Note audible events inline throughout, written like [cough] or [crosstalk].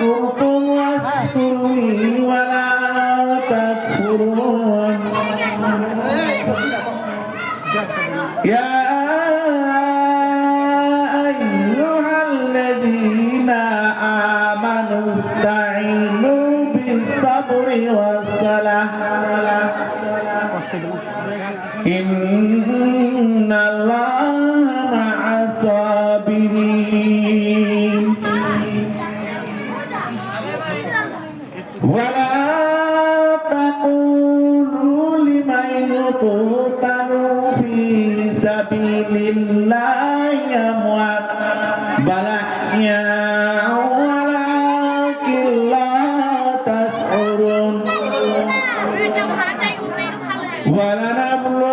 cómo ولنبلو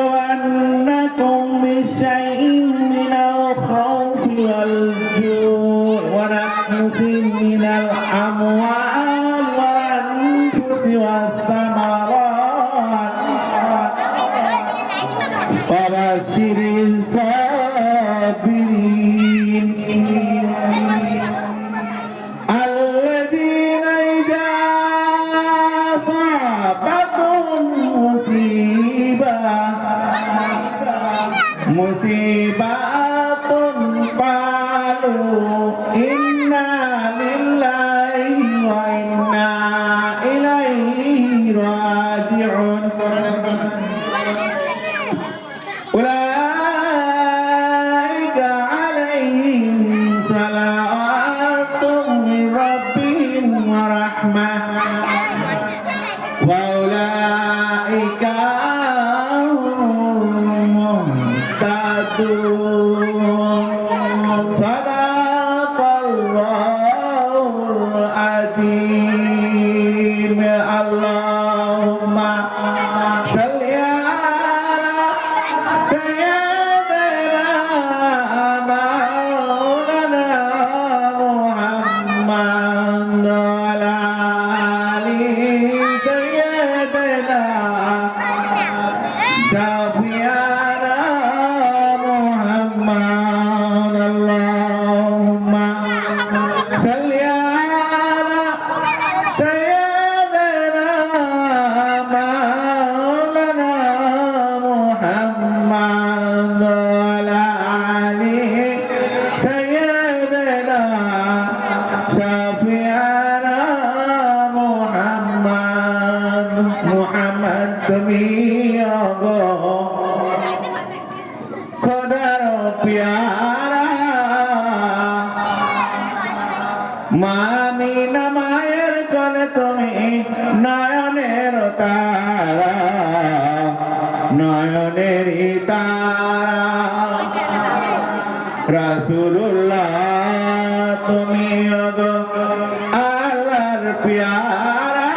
পিয়ারা।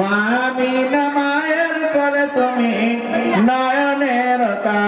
মামি না মায়ের করে তুমি নয়নের তা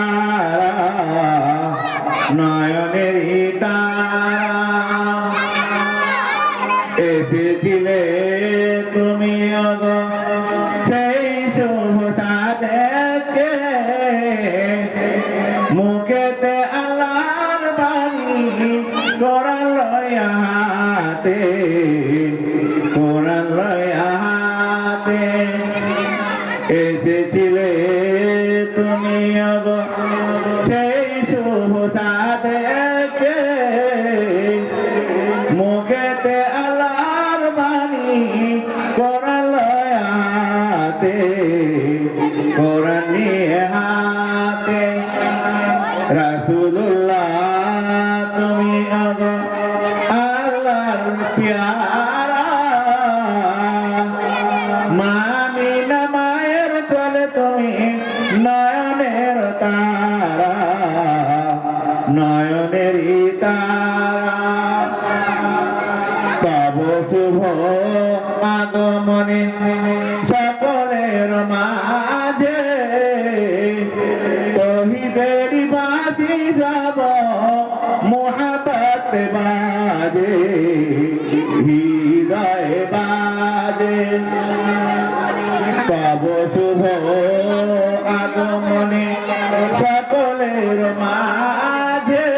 জলের মাঝে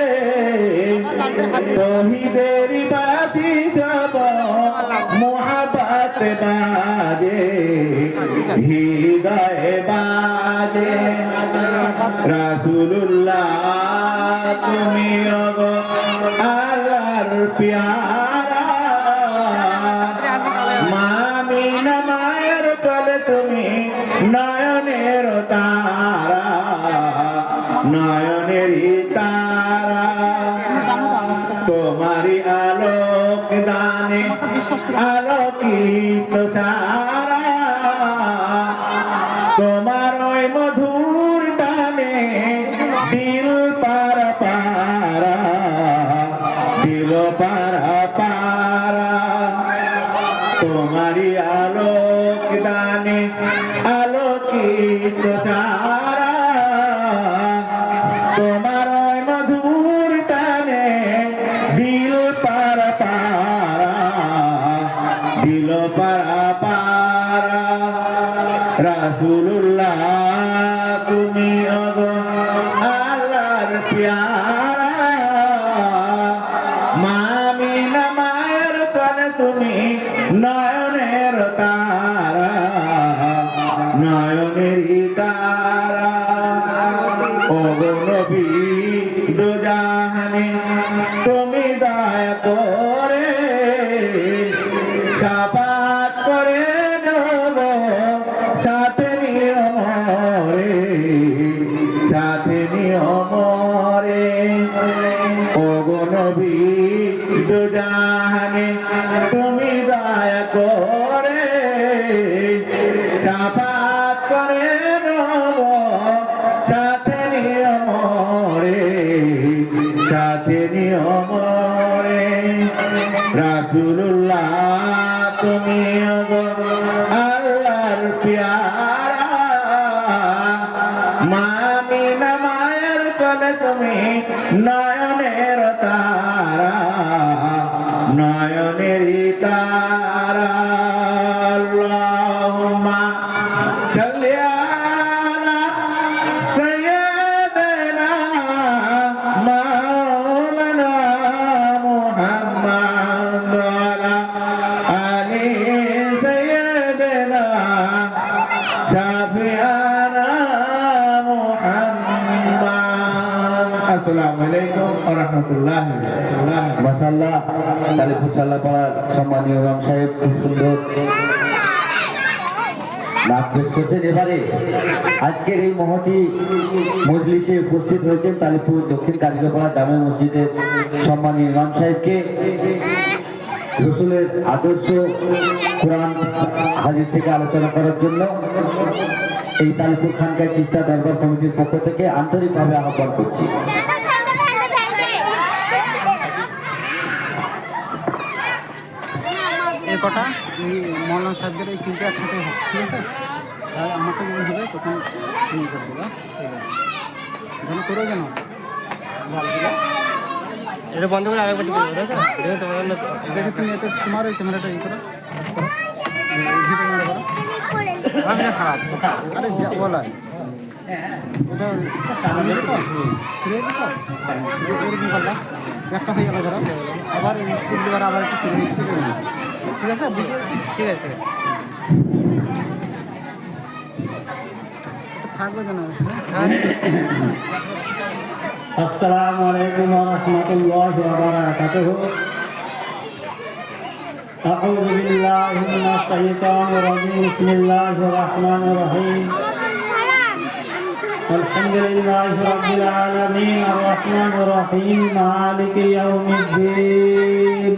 তহিদের বাদি যাব মোহাবত বাজে হৃদয় বাজে। রাসুল্লাহ তুমি আল্লাহর প্যার পারা পারা। তোমারি আলোক মাসাল্লাহ কালীপুর সাল্লাপাড়ার সম্মানীয় রাম সাহেব খুব সুন্দর আজকের এই মহতি মজলিসে উপস্থিত হয়েছেন কালীপুর দক্ষিণ কালীপাড়া জামে মসজিদের সম্মানীয় ইমাম সাহেবকে। রসুলের আদর্শ কোরআন, হাদিস থেকে আলোচনা করার জন্য এই কালীপুর খানকায় চিস্তা দরবার কমিটির পক্ষ থেকে আন্তরিকভাবে আহ্বান করছি। কটা? এই মৌলানা সাহেবদের এই তিনটে একসাথে হোক ঠিক আছে? আর আমাকে যখন হবে তখন তুমি করে দেবা ঠিক আছে? যেন করো যেন ভালো ঠিক আছে? এটা বন্ধ করে আরেকবার টিপে দেবো, তাই তো? তো- দেখে তুমি এটা তোমার ওই ক্যামেরাটা ই করো। আমি না খারাপ আরে বলা একটা হয়ে গেল ধরো। আবার আবার একটু ফিরে দিতে দেবে। ঠিক আছে বুঝতে পেরেছি? ঠিক আছে ঠিক আছে থাকবে যেন السلام عليكم ورحمة الله وبركاته أعوذ بالله من الشيطان الرجيم بسم الله الرحمن الرحيم الحمد لله رب العالمين الرحمن الرحيم مالك يوم الدين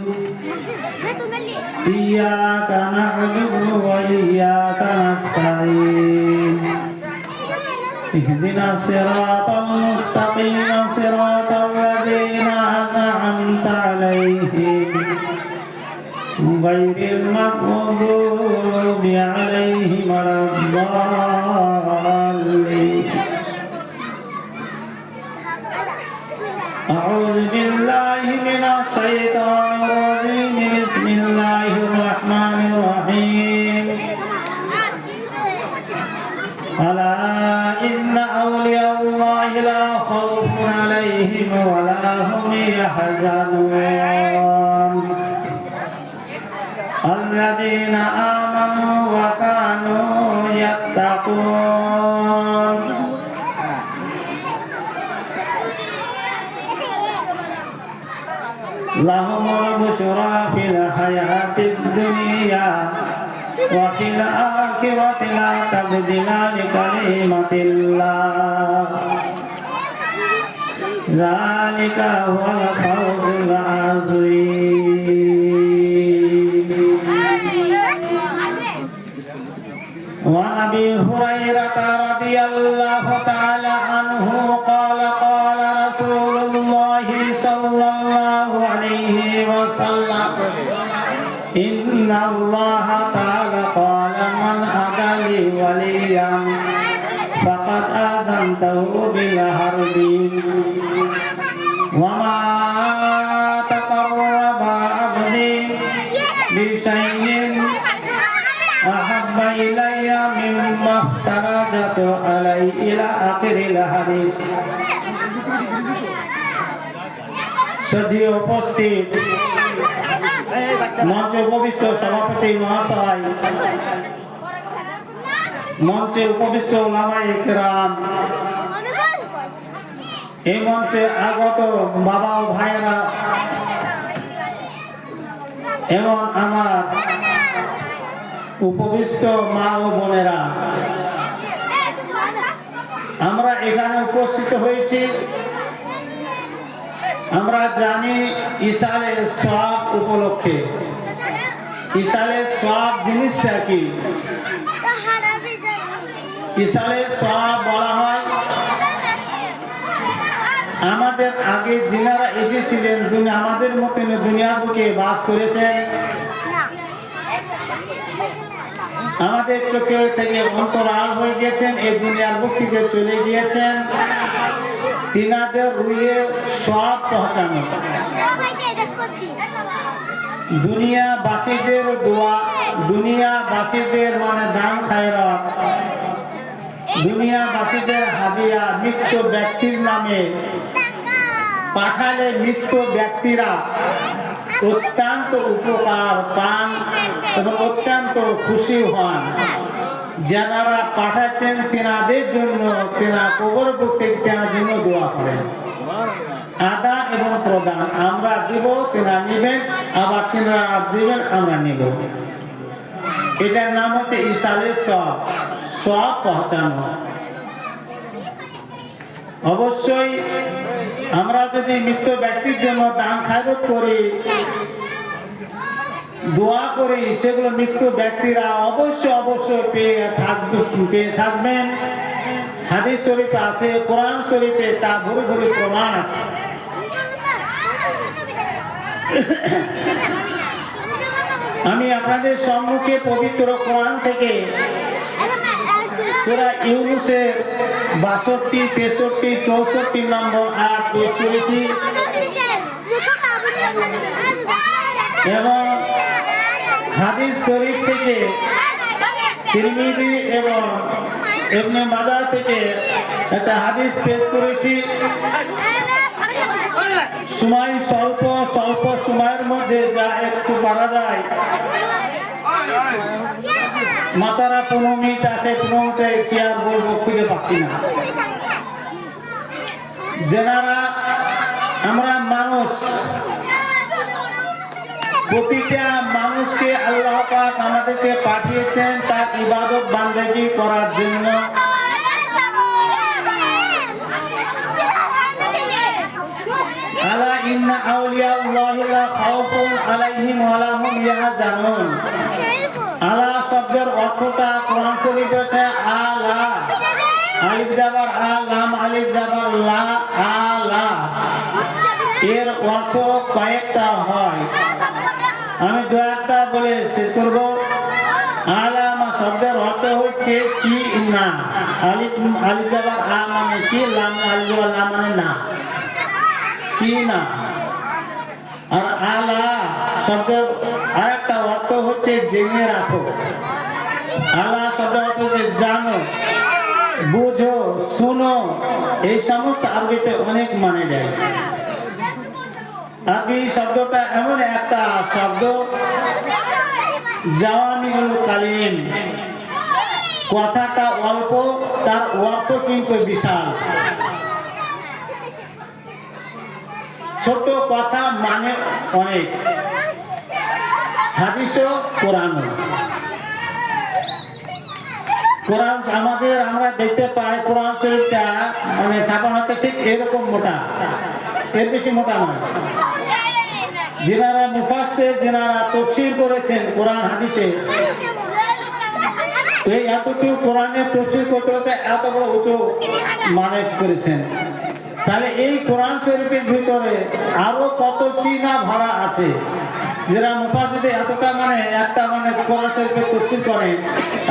إياك نعبد وإياك نستعين اهدنا الصراط المستقيم صراط الذين أنعمت عليهم غير المغضوب عليهم ولا الضالين أعوذ بالله من الشيطان الرجيم بسم الله الرحمن الرحيم. ألا إن أولياء الله لا خوف عليهم ولا هم يحزنون. الذين آمنوا وكانوا يتقون. لهم البشرى في الحياة وفي الآخرة لا تبدل لكلمة الله ذلك هو الفوز العظيم وعن ابي هريره رضي الله تعالى عنه قال قال رسول الله صلى الله عليه وسلم ان الله اذنته بالحرب وما تقرب عبدي بشيء أحب إلي مما افترضت علي إلى آخر الحديث সদীয় উপস্থিত মঞ্চে উপবিষ্ট সভাপতি মহাশয় মঞ্চে উপবিষ্ট ওলামাই একরাম এই মঞ্চে আগত বাবা ও ভাইয়েরা, এবং আমার উপবিষ্ট মা ও বোনেরা, আমরা এখানে উপস্থিত হয়েছি। আমরা জানি ইসালের সব উপলক্ষে। ইসালের সব জিনিসটা কি? ইসালের সব বলা হয়। আমাদের আগে যিনারা এসেছিলেন দুনি- আমাদের মতন দুনিয়ার বুকে বাস করেছেন। আমাদের চোখে থেকে অন্তরাল হয়ে গেছেন, এই দুনিয়ার বুক থেকে চলে গিয়েছেন। তিনাদের রুয়ে সব পৌঁছানো দুনিয়াবাসীদের দোয়া, দুনিয়াবাসীদের মানে দান খায়রত হাদিয়া মৃত্যু ব্যক্তির নামে পাঠালে মৃত্যু ব্যক্তিরা অত্যন্ত উপকার পান এবং অত্যন্ত খুশি হন। যারা পাঠাচ্ছেন তেনাদের জন্য তেনা কবর করতে তেনার জন্য দোয়া করেন। আদা এবং প্রদান, আমরা দিব, তেনা নিবেন, আবার তেনারা দিবেন, আমরা নিব। এটার নাম হচ্ছে ইসালে সব সব পৌঁছানো। অবশ্যই আমরা যদি মৃত ব্যক্তির জন্য দান খায়রত করি, দোয়া করি, সেগুলো মৃত্যু ব্যক্তিরা অবশ্যই অবশ্যই পেয়ে থাকবে, পেয়ে থাকবেন। হাদিস শরীফে আছে, কোরআন শরীফে তা ভুরি ভুরি প্রমাণ আছে। আমি আপনাদের সম্মুখে পবিত্র কোরআন থেকে সুরা ইউনুসের বাষট্টি, তেষট্টি, চৌষট্টি নম্বর আয়াত পেশ করেছি। এবং হাদিস শরীফ থেকে তিরমিজি এবং এমনি মাজার থেকে একটা হাদিস পেশ করেছি। সময় স্বল্প স্বল্প সময়ের মধ্যে যা একটু পারা যায়। মাতারা পনেরো মিনিট আছে পনেরো মিনিটে কি আর বলব, খুঁজে পাচ্ছি না। যেনারা আমরা মানুষ, প্রতিটা মানুষকে আল্লাহ পাক আমাদেরকে পাঠিয়েছেন তার ইবাদত বান্দেগি করার জন্য। আলা ইন্না আউলিয়া আল্লাহি লা খাউফুন আলাইহিম ওয়া লা হুম ইয়াহজানুন। আলা শব্দের অর্থটা কোরআন শরীফে আছে আলা আলিফ জাবার আ, লাম, আলিফ জাবার লা আলা এর অর্থ কয়েকটা হয়। আমি দু একটা বলে শেষ করব। আলামা শব্দের অর্থ হচ্ছে কি না? আলিফ আলিফ জাবার আ মানে কি? লাম, আলিফ জাবার লা মানে না। কি না? আর আলা শব্দের হচ্ছে জেনে রাখো। আলা শব্দ জানো, বুঝো, শুনো, এই সমস্ত আরবিতে অনেক মানে যায় আরবি শব্দটা এমন একটা শব্দ জাওয়ামিউল কালিম। কথাটা অল্প, তার অর্থ কিন্তু বিশাল। ছোট কথা মানে অনেক। হাদিসও কোরআনও কোরআন আমাদের, আমরা দেখতে পাই কোরআন শরীফটা মানে হচ্ছে ঠিক এরকম মোটা। এর বেশি মোটা নয়। যেনারা মুফাসে যেনারা তফসির করেছেন কোরআন হাদিসে, এই এতটুকু কোরআনে তফসির করতে করতে এত বড় উঁচু মানে করেছেন। তাহলে এই কোরআন শরীফের ভিতরে আরও কত কি না ভরা আছে? যারা এতটা মানে একটা মানে করেন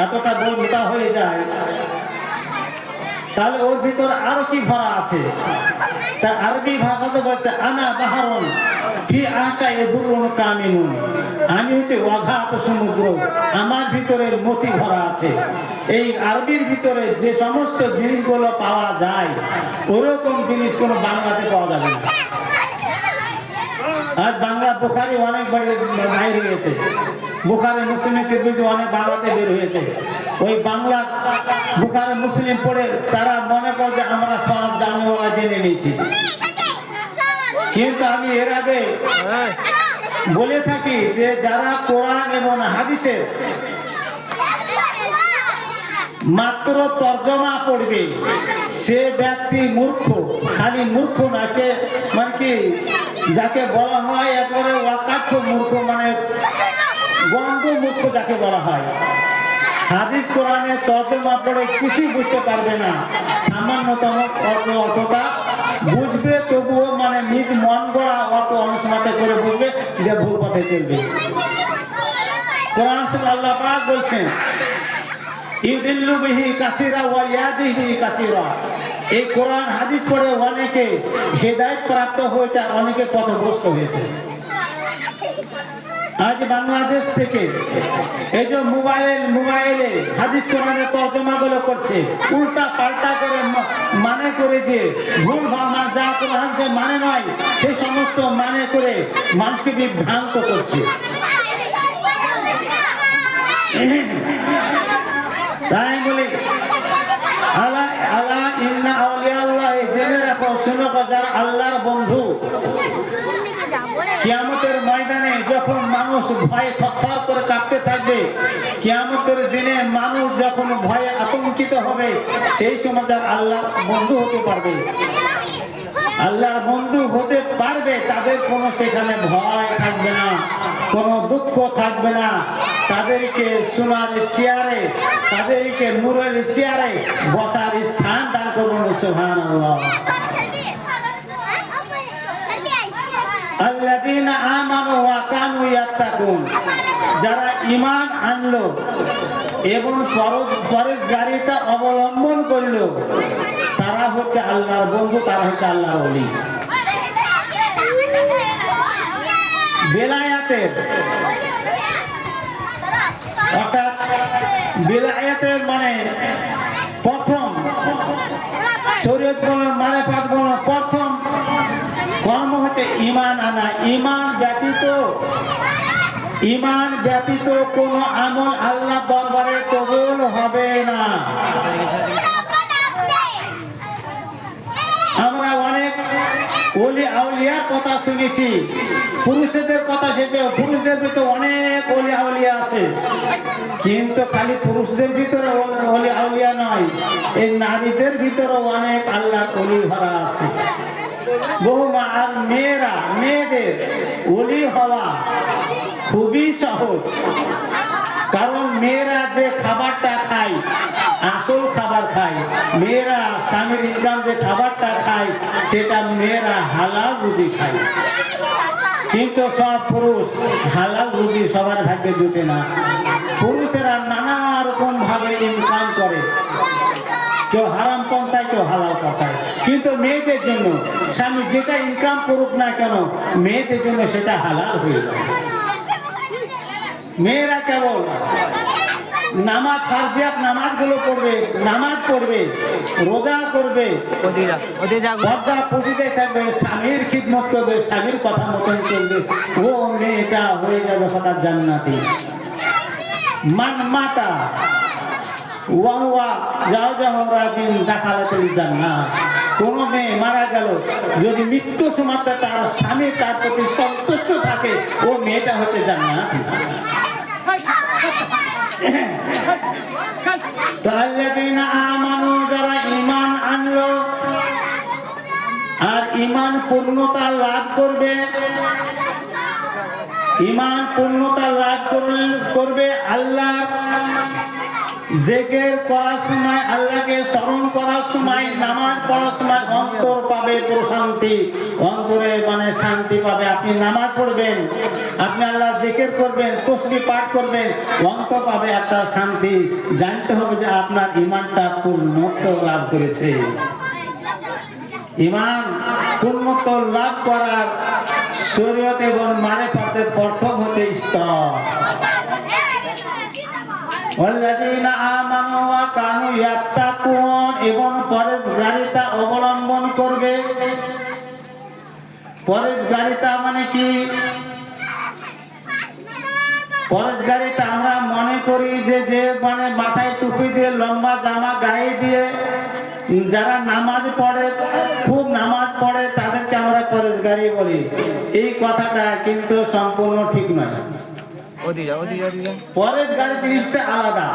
এতটা হয়ে যায়। তাহলে ওর ভিতরে আরও কি ভরা আছে? তা আরবি ভাষাতে বলছে, আনা বাহারুন ফি আশা এদুরুন কামিনুন। আমি হচ্ছে অঘাত সমুদ্র, আমার ভিতরে মতি ভরা আছে। এই আরবির ভিতরে যে সমস্ত জিনিসগুলো পাওয়া যায়, ওরকম জিনিস কোনো বাংলাতে পাওয়া যাবে না। আজ বাংলা বোখারি অনেক বাইরে হয়েছে। বুখারে মুসলিমের কিন্তু অনেক বাংলাতে বের হয়েছে। ওই বাংলা বুখারে মুসলিম পড়ে তারা মনে করে যে আমরা সব জানি, ওরা জেনে নিয়েছি। কিন্তু আমি এর আগে বলে থাকি যে যারা কোরআন এবং হাদিসের মাত্র তর্জমা পড়বে, সে ব্যক্তি মূর্খ, খালি মূর্খ না, সে মানে কি যাকে বলা হয় একবারে অকাঠ্য মূর্খ মানে গন্ধ মূর্খ যাকে বলা হয়। হাদিস কোরআনের তর্জমা পড়ে কিছুই বুঝতে পারবে না। সামান্যতম অর্থ অর্থটা বুঝবে, তবুও মানে নিজ মন গড়া অত অনুসমাতে করে বুঝবে যে ভুল পথে চলবে। কোরআন আল্লাহ বলছেন ইউদিল্লু বিহি কাসিরা ওয়া ইয়াদিহি কাসিরা। এই কোরআন হাদিস পড়ে অনেকে হেদায়েত প্রাপ্ত হয়েছে আর অনেকে পথভ্রষ্ট হয়েছে। আজ বাংলাদেশ থেকে এই যে মোবাইল মোবাইলে হাদিস কোরআনের তর্জমা গুলো করছে উল্টা পাল্টা করে মানে করে দিয়ে ভুল ভাবনা যা কোরআন সে মানে নয় সেই সমস্ত মানে করে মানুষকে বিভ্রান্ত করছে। [laughs] তাই আউলিয়া আল্লাহ জেনে রাখো, শুনো যারা আল্লাহর বন্ধু, কিয়ামতের ময়দানে যখন মানুষ ভয়ে করে কাঁপতে থাকবে, কিয়ামতের দিনে মানুষ যখন ভয়ে আতঙ্কিত হবে, সেই সময় যার আল্লাহ বন্ধু হতে পারবে। আল্লাহর বন্ধু হতে পারবে, তাদের কোনো সেখানে ভয় থাকবে না, কোনো দুঃখ থাকবে না। তাদেরকে সোনার চেয়ারে, তাদেরকে নূরের চেয়ারে বসার স্থান দান করুন সুহান যারা ঈমান আনলো এবং অবলম্বন করল, তারা হচ্ছে আল্লাহর বন্ধু, তারা হচ্ছে আল্লাহর ওলি। বেলায়াতের অর্থাৎ বেলায়াতের মানে প্রথম শরীয়ত বলো মানে পাক বলো প্রথম কর্ম হচ্ছে ইমান আনা। ইমান ব্যতীত ইমান ব্যতীত কোন আমল আল্লাহ দরবারে কবুল হবে না আমরা অনেক ওলি আউলিয়ার কথা শুনেছি। পুরুষদের কথা সেটা পুরুষদের ভিতরে অনেক ওলি আউলিয়া আছে। কিন্তু খালি পুরুষদের ভিতরে ওলি- আউলিয়া নয়, এই নারীদের ভিতরে অনেক আল্লাহ অলি ভরা আছে। বৌমা আর মেয়েরা, মেয়েদের ওলি হওয়া খুবই সহজ। মেয়েরা যে খাবারটা খায়, আসল খাবার খায়। মেয়েরা স্বামীর ইনকাম যে খাবারটা খায়, সেটা মেয়েরা হালাল রুজি খায়। কিন্তু সব পুরুষ হালাল রুজি সবার ভাগ্যে জুটে না। পুরুষেরা নানা রকম ভাবে ইনকাম করে। কেউ হারাম পন্থায়, কেউ হালাল পন্থায়। কিন্তু মেয়েদের জন্য স্বামী যেটা ইনকাম করুক না কেন, মেয়েদের জন্য সেটা হালাল হয়ে যায়। মেয়েরা কেবল নামাজ ফার্জিয়াত নামাজগুলো পড়বে নামাজ পড়বে রোজা করবে। পর্দা পুজিতে থাকবে স্বামীর খিদমত করবে স্বামীর কথা মতন চলবে। ও মেয়েটা হয়ে যাবে হঠাৎ জান্নাতি। মান মাতা ওয়া যাও যাও রাজিন দেখালে তুমি জান্নাত কোন মেয়ে মারা গেল যদি মৃত্যু সময় তার স্বামী তার প্রতি সন্তুষ্ট থাকে ও মেয়েটা হচ্ছে জান্নাতি। আমানু যারা ইমান আনলো আর ইমান পূর্ণতা লাভ করবে ইমান পূর্ণতা লাভ করবে আল্লাহ। জেকের করার সময়, আল্লাহকে স্মরণ করার সময়, নামাজ পড়ার সময় অন্তর পাবে প্রশান্তি। অন্তরে মানে শান্তি পাবে। আপনি নামাজ পড়বেন, আপনি আল্লাহ জেকের করবেন তসবি পাঠ করবেন, অন্তর পাবে একটা শান্তি। জানতে হবে যে আপনার ইমানটা পূর্ণত্ব লাভ করেছে। ইমান পূর্ণত্ব লাভ করার শরীয়ত এবং মারে পাতের প্রথম হচ্ছে স্তর والذين آمنوا وكانوا يتقون এবং পরেশগারিতা অবলম্বন করবে পরেশগারিতা মানে কি পরেশগারিতা আমরা মনে করি যে যে মানে মাথায় টুপি দিয়ে লম্বা জামা গায়ে দিয়ে যারা নামাজ পড়ে খুব নামাজ পড়ে তাদেরকে আমরা পরেশগারি বলি এই কথাটা কিন্তু সম্পূর্ণ ঠিক নয় ওদিকে যা ওদিকে ওদিকে যা। গাড়ি জিনিসটা আলাদা।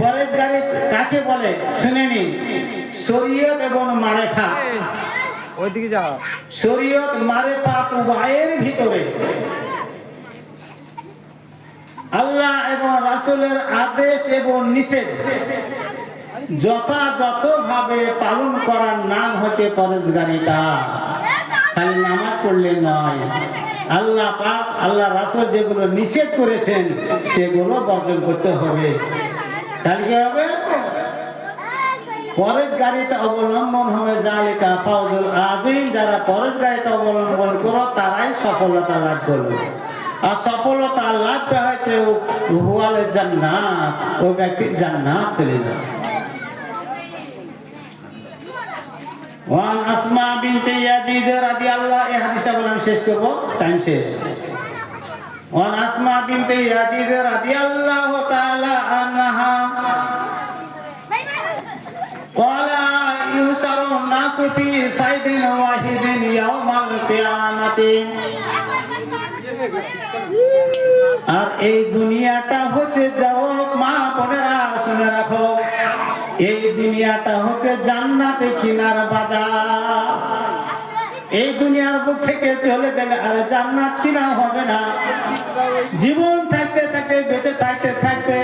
পরেশ গাড়ি কাকে বলে? শুনে নিন শরীয়ত এবং মারেফা। ওইদিকে যা শরীয়ত মারেফা উভয়ের ভিতরে। আল্লাহ এবং রাসুলের আদেশ এবং নিষেধ। যথাযথভাবে পালন করার নাম হচ্ছে পরেশগারিতা খালি নামাজ পড়লে নয়। আল্লাহ পাক, আল্লাহ রাসূল যেগুলো নিষেধ করেছেন, সেগুলো বর্জন করতে হবে। তাহলে কি হবে? পরেশ গাড়িতে অবলম্বন হবে জালিকা ফাউজুল আযীম। যারা পরেশ গাড়িতে অবলম্বন করো, তারাই সফলতা লাভ করবে। আর সফলতা লাভটা হয়েছে হুয়ালে জান্নাত, ও ব্যক্তি জান্নাত চলে যাবে। ওয়ান আসমা বিনতে ইয়াজিদ রাদিয়াল্লাহ এই হাদিসটা বলে আমি শেষ করব। টাইম শেষ। ওয়ান আসমা বিনতে ইয়াজিদ রাদিয়াল্লাহু তাআলা আনহা। ক্বালা ইউসারু নাসু ফি সাইদিন ওয়াহিদিন ইয়াউমাল কিয়ামাতি। আর এই দুনিয়াটা হচ্ছে যাও মা বোনেরা শুনে রাখো। এই দুনিয়াটা হচ্ছে জান্নাতে কিনার বাজার এই দুনিয়ার বুক থেকে চলে গেলে আর জান্নাত কিনা হবে না জীবন থাকতে থাকতে বেঁচে থাকতে থাকতে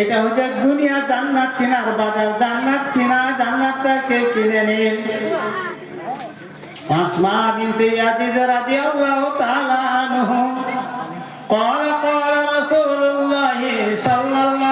এটা হচ্ছে দুনিয়া জান্নাত কিনার বাজার জান্নাত কিনা জান্নাতটাকে কিনে নিন আসমা বিনতে ইয়াজিদ রাদিয়াল্লাহু তাআলা আনহু قال قال رسول الله صلى الله عليه وسلم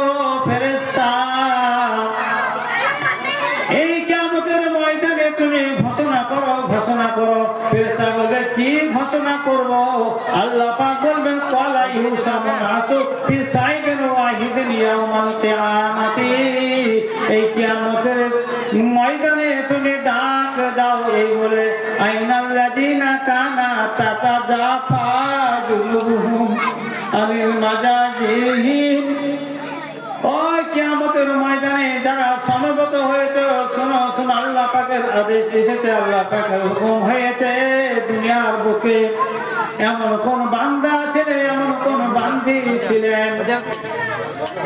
ঘোষণা করব। আল্লাহ পাক বলবেন ক্বালা ইউসামু নাসু ফি সাইদিন ওয়াহিদিন ইয়াউমাল কিয়ামাতি। এই কিয়ামতের ময়দানে তুমি ডাক দাও, এই বলে, আইনাল্লাযিনা কানা তাতাজাফা জুনুবুহুম আনিল মাজাজিহিম ওই কিয়ামতের ময়দানে যারা সমবেত হয়েছে, শোনো শোনো, আল্লাহ পাকের আদেশ এসেছে, আল্লাহ পাকের হুকুম হয়েছে। দুনিয়ার বুকে। এমন কোন বান্দা ছিলেন, এমন কোন বান্দি ছিলেন।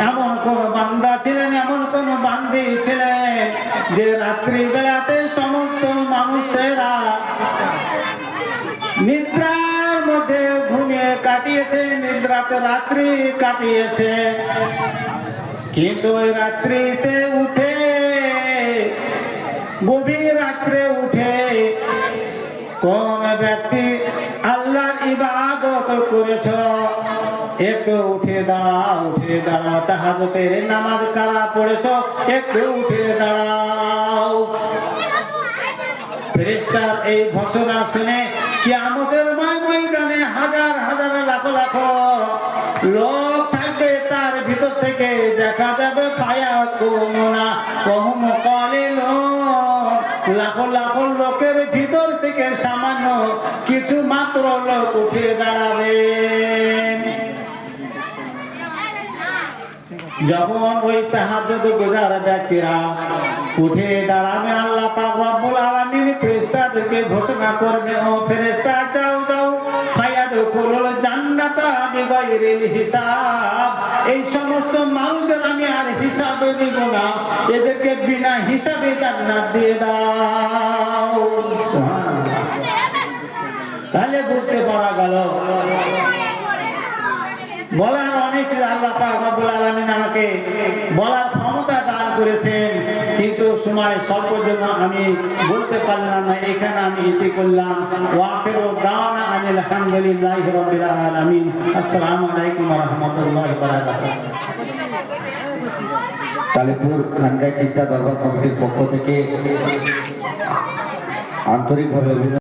এমন কোন বান্দা ছিলেন, এমন কোন বান্দি ছিলেন যে রাত্রি বেলাতে সমস্ত মানুষেরা নিদ্রার মধ্যে ঘুমিয়ে কাটিয়েছে, নিদ্রাতে রাত্রি কাটিয়েছে। কিন্তু ওই রাত্রিতে উঠে, গভীর রাত্রে উঠে কোন ব্যক্তি আল্লাহর ইবাদত করেছ, একটু উঠে দাঁড়াও উঠে দাঁড়াও তাহাজতের নামাজ কারা পড়েছ, একটু উঠে দাঁড়াও। ফেরেশতার এই ঘোষণা শুনে কি আমাদের মাই ময়দানে হাজার হাজার লাখ লাখ লোক কিছু মাত্র লোক উঠে দাঁড়াবে। যখন ওই তাহাজ্জুদ গুজার ব্যক্তিরা উঠে দাঁড়াবে, আল্লাহ পাক রব্বুল আলামিন ফেরেশতাদেরকে ঘোষণা করবে, ও ফেরেশতা, যাও যাও বিগাইরিল হিসাব। এই সমস্ত মানুষদের আমি আর হিসাবে না, এদেরকে বিনা হিসাবে জান্নাত দিয়ে দাও। সুবহানাল্লাহ। তাহলে বুঝতে পারা গেল। বলার অনেক আল্লাহ আমাকে বলার ক্ষমতা দান করেছেন, কিন্তু সময় স্বল্প জন্য আমি বলতে পারলাম না, এখানে আমি ইতি করলাম। ওয়াকির আলাইকুম চিস্তা দরবার কমিটির পক্ষ থেকে আন্তরিকভাবে